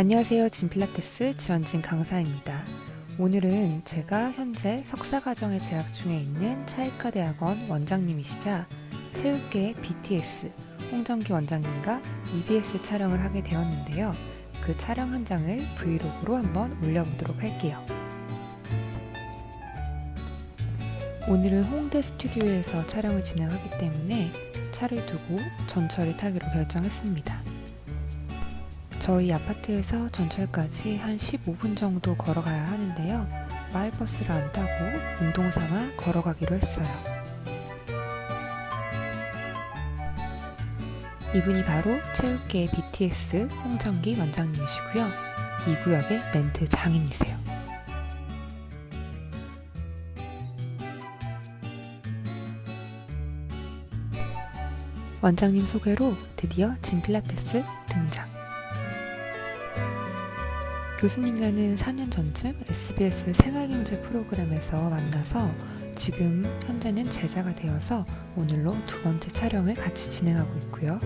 안녕하세요. 진필라테스 지원진 강사입니다. 오늘은 제가 현재 석사과정에 재학 중에 있는 차이카 대학원 원장님이시자 체육계 BTS 홍정기 원장님과 EBS 촬영을 하게 되었는데요. 그 촬영 현장을 브이로그로 한번 올려보도록 할게요. 오늘은 홍대 스튜디오에서 촬영을 진행하기 때문에 차를 두고 전철을 타기로 결정했습니다. 저희 아파트에서 전철까지 한 15분 정도 걸어가야 하는데요. 마을버스를 안 타고 운동 삼아 걸어가기로 했어요. 이분이 바로 체육계 BTS 홍정기 원장님이시고요. 이 구역의 멘트 장인이세요. 원장님 소개로 드디어 진 필라테스 등장. 교수님과는 4년 전쯤 SBS 생활경제 프로그램에서 만나서 지금 현재는 제자가 되어서 오늘로 두 번째 촬영을 같이 진행하고 있고요.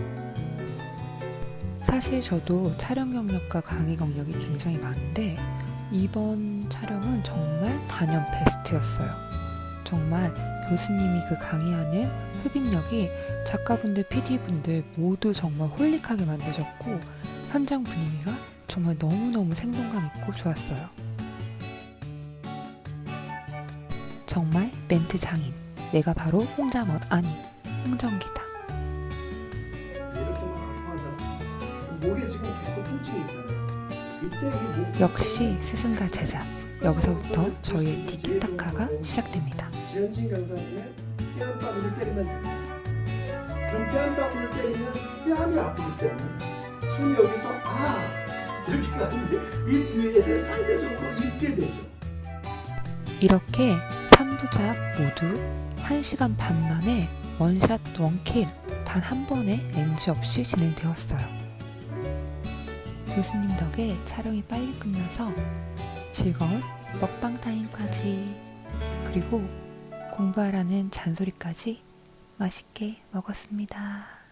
사실 저도 촬영 경력과 강의 경력이 굉장히 많은데 이번 촬영은 정말 단연 베스트였어요. 정말 교수님이 그 강의하는 흡입력이 작가분들, PD분들 모두 정말 홀릭하게 만드셨고 현장 분위기가 정말 너무너무 생동감 있고 좋았어요. 정말 멘트 장인. 내가 바로 홍자멋 아니 홍정기다. 역시 스승과 제자. 여기서부터 저희의 티키타카가 시작됩니다. 지현진 강사님의 뺨따구를 때리면 됩니다. 그럼 뺨따구를 때리면 뺨이 아프기 때문에 손이 여기서 아 이렇게 뒤에 상대적으로 있게 되죠. 이렇게 3부작 모두 1시간 반 만에 원샷 원킬 단 한 번의 렌즈 없이 진행되었어요. 교수님 덕에 촬영이 빨리 끝나서 즐거운 먹방 타임까지 그리고 공부하라는 잔소리까지 맛있게 먹었습니다.